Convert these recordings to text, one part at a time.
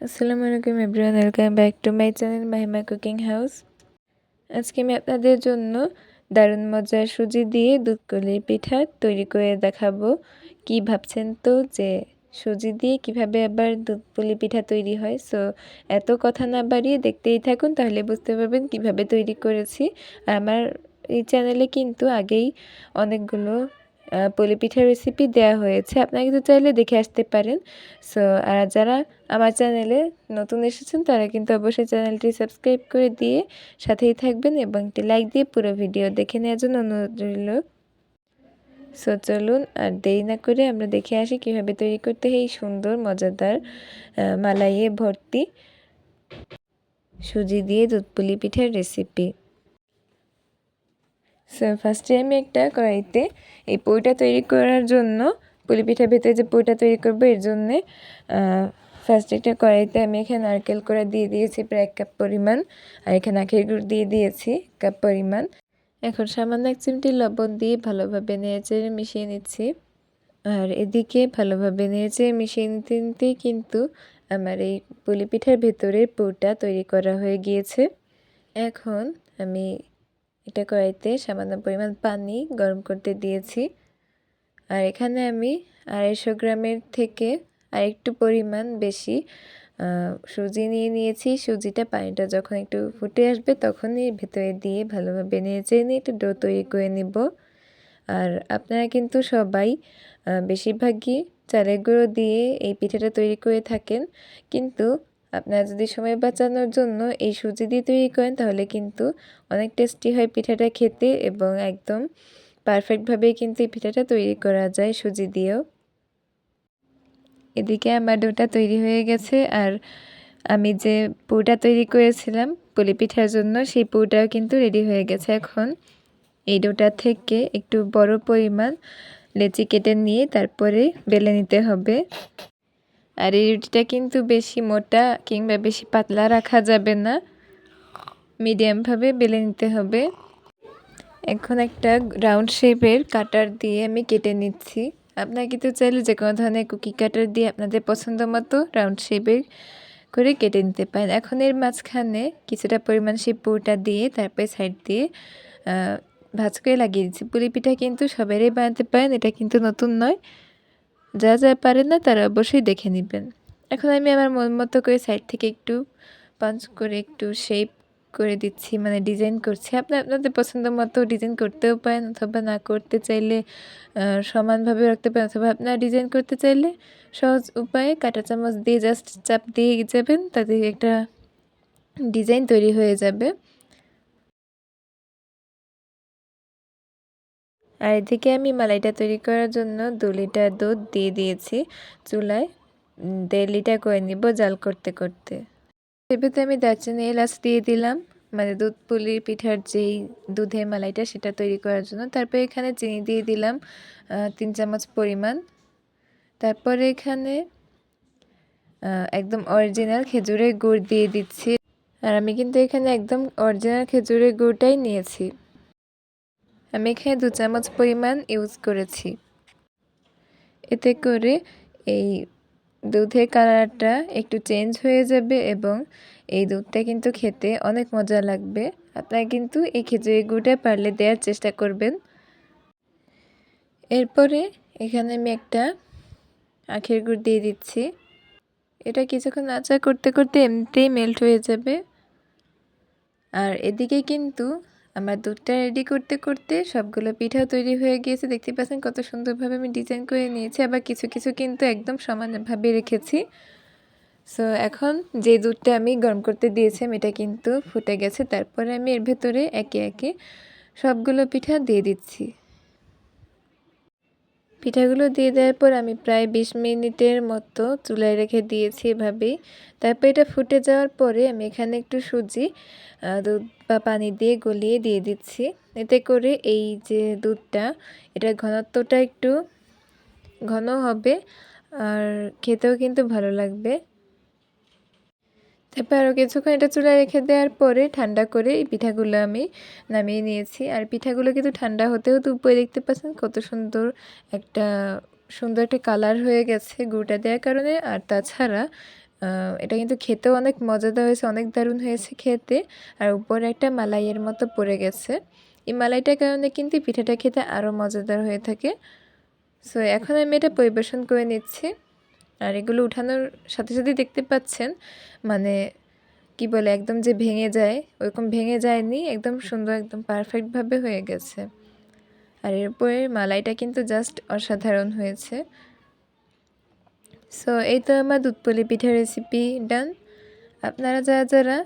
আসসালামু আলাইকুম everyone welcome back to my channel Mahima cooking house আজকে আমি আপনাদের জন্য দারুণ মজার সুজি দিয়ে দুধ কলির পিঠা তৈরি করে দেখাবো। কি ভাবছেন তো যে সুজি দিয়ে কীভাবে আবার দুধ পুলি পিঠা তৈরি হয়? সো এত কথা না বাড়িয়ে দেখতেই থাকুন, তাহলে বুঝতে পারবেন কীভাবে তৈরি করেছি। আর আমার এই চ্যানেলে কিন্তু আগেই অনেকগুলো পুলি পিঠার রেসিপি দেওয়া হয়েছে। আপনারা কিন্তু চাইলে দেখে আসতে পারেন। সো আর যারা আমার চ্যানেলে নতুন এসেছেন, তারা কিন্তু অবশ্যই চ্যানেলটি সাবস্ক্রাইব করে দিয়ে সাথেই থাকবেন এবং একটি লাইক দিয়ে পুরো ভিডিও দেখে নেওয়ার জন্য অনুরোধ রইল। সো চলুন আর দেরি না করে আমরা দেখে আসি কীভাবে তৈরি করতে হয় এই সুন্দর, মজাদার মালাইয়ে ভর্তি সুজি দিয়ে দুধ পুলি পিঠার রেসিপি সো ফার্স্টে আমি একটা কড়াইতে এই পুরিটা তৈরি করার জন্য পুলি পিঠার ভেতরে যে পুরিটা তৈরি করব এর জন্যে ফার্স্ট একটা কড়াইতে আমি এখানে নারকেল করে দিয়ে দিয়েছি প্রায় এক কাপ পরিমাণ, আর এখানে আখের গুড় দিয়ে দিয়েছি কাপ পরিমাণ। এখন সামান্য এক চিমটি লবণ দিয়ে ভালোভাবে নেড়েচেড়ে মিশিয়ে নিচ্ছি। আর এদিকে ভালোভাবে নেড়েচেড়ে মিশিয়ে নিতে নিতেই কিন্তু আমার এই পুলি পিঠার ভেতরের পুরটা তৈরি করা হয়ে গিয়েছে। এখন আমি এটা কড়াইতে সামান্য পরিমাণ পানি গরম করতে দিয়েছি। আর এখানে আমি আড়াইশো গ্রামের থেকে আরেকটু পরিমাণ বেশি সুজি নিয়ে নিয়েছি। সুজিটা পানিটা যখন একটু ফুটে আসবে তখনই ভেতরে দিয়ে ভালোভাবে নেড়ে নিয়ে একটু ডো তৈরি করে নিব। আর আপনারা কিন্তু সবাই বেশিরভাগই চালের গুঁড়ো দিয়ে এই পিঠাটা তৈরি করে থাকেন। কিন্তু আপনারা যদি সময় বাঁচানোর জন্য এই সুজি দিয়ে তৈরি করেন, তাহলে কিন্তু অনেক টেস্টি হয় পিঠাটা খেতে এবং একদম পারফেক্টভাবেই কিন্তু এই পিঠাটা তৈরি করা যায় সুজি দিয়েও। এদিকে আমার ডোটা তৈরি হয়ে গেছে আর আমি যে পুরটা তৈরি করেছিলাম পুলি পিঠার জন্য, সেই পুরটাও কিন্তু রেডি হয়ে গেছে এখন। এই ডোটা থেকে একটু বড় পরিমাণ লেচি কেটে নিয়ে তারপরে বেলে নিতে হবে। আর এই রুটিটা কিন্তু বেশি মোটা কিংবা বেশি পাতলা রাখা যাবে না। মিডিয়ামভাবে বেলে নিতে হবে। এখন একটা রাউন্ড শেপের কাটার দিয়ে আমি কেটে নিচ্ছি। আপনারা কিন্তু চাইলে যে কোনো ধরনের কুকি কাটার দিয়ে আপনাদের পছন্দ মতো রাউন্ড শেপের করে কেটে নিতে পারেন। এখন এর মাঝখানে কিছুটা পরিমাণ সেই পুরটা দিয়ে, তারপরে সাইড দিয়ে ভাজ করে লাগিয়ে দিচ্ছি। পুলি পিঠা কিন্তু সবারই বানাতে পারেন, এটা কিন্তু নতুন নয়। যা যা পারেন না, তারা অবশ্যই দেখে নেবেন। এখন আমি আমার মন মতো করে সাইড থেকে একটু পাঞ্চ করে, একটু শেপ করে দিচ্ছি মানে ডিজাইন করছি। আপনি, আপনাদের পছন্দ মতো ডিজাইন করতেও পারেন অথবা না করতে চাইলে সমানভাবে রাখতে পারেন অথবা আপনারা ডিজাইন করতে চাইলে সহজ উপায়ে কাঁটা চামচ দিয়ে জাস্ট চাপ দিয়ে যাবেন, তাতে একটা ডিজাইন তৈরি হয়ে যাবে। আর এদিকে আমি মালাইটা তৈরি করার জন্য দু লিটার দুধ দিয়ে দিয়েছি চুলায়। দেড় লিটার করে নিব জাল করতে করতে। এবারে আমি দারচিনি এলাচ দিয়ে দিলাম। মানে দুধ পুলির পিঠার যেই দুধের মালাইটা সেটা তৈরি করার জন্য। তারপরে এখানে চিনি দিয়ে দিলাম তিন চামচ পরিমাণ। তারপরে এখানে একদম অরিজিনাল খেজুরের গুড় দিয়ে দিচ্ছি। আর আমি কিন্তু এখানে একদম অরিজিনাল খেজুরের গুড়টাই নিয়েছি। আমি এখানে দু চামচ পরিমাণ ইউজ করেছি। এতে করে এই দুধের কালারটা একটু চেঞ্জ হয়ে যাবে এবং এই দুধটা কিন্তু খেতে অনেক মজা লাগবে। আপনারা কিন্তু এই খেজুরের গুড়টা পারলে দেওয়ার চেষ্টা করবেন। এরপরে এখানে আমি একটা আখের গুড় দিয়ে দিচ্ছি। এটা কিছুক্ষণ আচা করতে করতে এমনিতেই মেল্ট হয়ে যাবে। আর এদিকে কিন্তু আমার দুধটা রেডি করতে করতে সবগুলো পিঠা তৈরি হয়ে গিয়েছে। দেখতে পাচ্ছেন কত সুন্দরভাবে আমি ডিজাইন করে নিয়েছি। আবার কিছু কিছু কিন্তু একদম সমানভাবে রেখেছি। সো এখন যে দুধটা আমি গরম করতে দিয়েছিলাম এটা কিন্তু ফুটে গেছে। তারপরে আমি এর ভেতরে একে একে সবগুলো পিঠা দিয়ে দিচ্ছি। পিঠাগুলো দিয়ে দেওয়ার পর আমি প্রায় বিশ মিনিটের মতো চুলায় রেখে দিয়েছি এভাবেই। তারপর এটা ফুটে যাওয়ার পরে আমি এখানে একটু সুজি দুধ বা পানি দিয়ে গলিয়ে দিয়ে দিচ্ছি। এতে করে এই যে দুধটা এটা ঘনত্বটা একটু ঘন হবে আর খেতেও কিন্তু ভালো লাগবে। তারপর আরও কিছুক্ষণ এটা চুলায় রেখে দেওয়ার পরে ঠান্ডা করে এই পিঠাগুলো আমি নামিয়ে নিয়েছি। আর পিঠাগুলো কিন্তু ঠান্ডা হতেও তো উপরে দেখতে পাচ্ছেন কত সুন্দর একটা সুন্দর একটা কালার হয়ে গেছে গুঁড়টা দেওয়ার কারণে। আর তাছাড়া এটা কিন্তু খেতেও অনেক মজাদার হয়েছে, অনেক দারুণ হয়েছে খেতে। আর উপরে একটা মালাইয়ের মতো পড়ে গেছে। এই মালাইটার কারণে কিন্তু পিঠাটা খেতে আরও মজাদার হয়ে থাকে। সো এখন আমি এটা পরিবেশন করে নিচ্ছি। আর এগুলো উঠানোর সাথে সাথে দেখতে পাচ্ছেন। মানে কি বলে, একদম যে ভেঙে যায়, ওরকম ভেঙে যায়নি, একদম সুন্দর, একদম পারফেক্টভাবে হয়ে গেছে। আর এরপরে মালাইটা কিন্তু জাস্ট অসাধারণ হয়েছে। সো এই তো আমার দুধপুলি পিঠার রেসিপি ডান আপনারা যারা যারা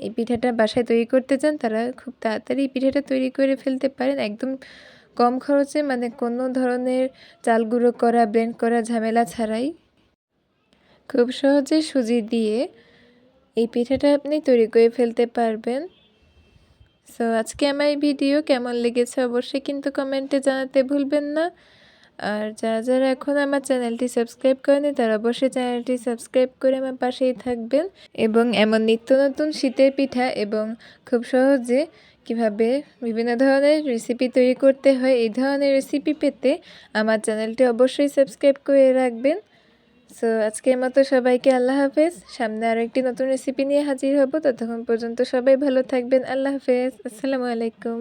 এই পিঠাটা বাসায় তৈরি করতে চান, তারা খুব তাড়াতাড়ি পিঠাটা তৈরি করে ফেলতে পারেন। একদম কম খরচে মানে কোনো ধরনের চাল গুঁড়ো করা ব্লেন্ড করা ঝামেলা ছাড়াই খুব সহজে সুজি দিয়ে এই পিঠাটা আপনি তৈরি করে ফেলতে পারবেন। সো আজকে আমার এই ভিডিও কেমন লেগেছে অবশ্যই কিন্তু কমেন্টে জানাতে ভুলবেন না। আর যারা যারা এখন আমার চ্যানেলটি সাবস্ক্রাইব করেনি তারা অবশ্যই চ্যানেলটি সাবস্ক্রাইব করে আমার পাশেই থাকবেন। এবং এমন নিত্য নতুন শীতের পিঠা এবং খুব সহজে কীভাবে বিভিন্ন ধরনের রেসিপি তৈরি করতে হয়, এই ধরনের রেসিপি পেতে আমার চ্যানেলটি অবশ্যই সাবস্ক্রাইব করে রাখবেন। সো আজকের মতো সবাইকে আল্লাহ হাফেজ। সামনে আরও একটি নতুন রেসিপি নিয়ে হাজির হব। ততক্ষণ পর্যন্ত সবাই ভালো থাকবেন। আল্লাহ হাফেজ। আসসালামু আলাইকুম।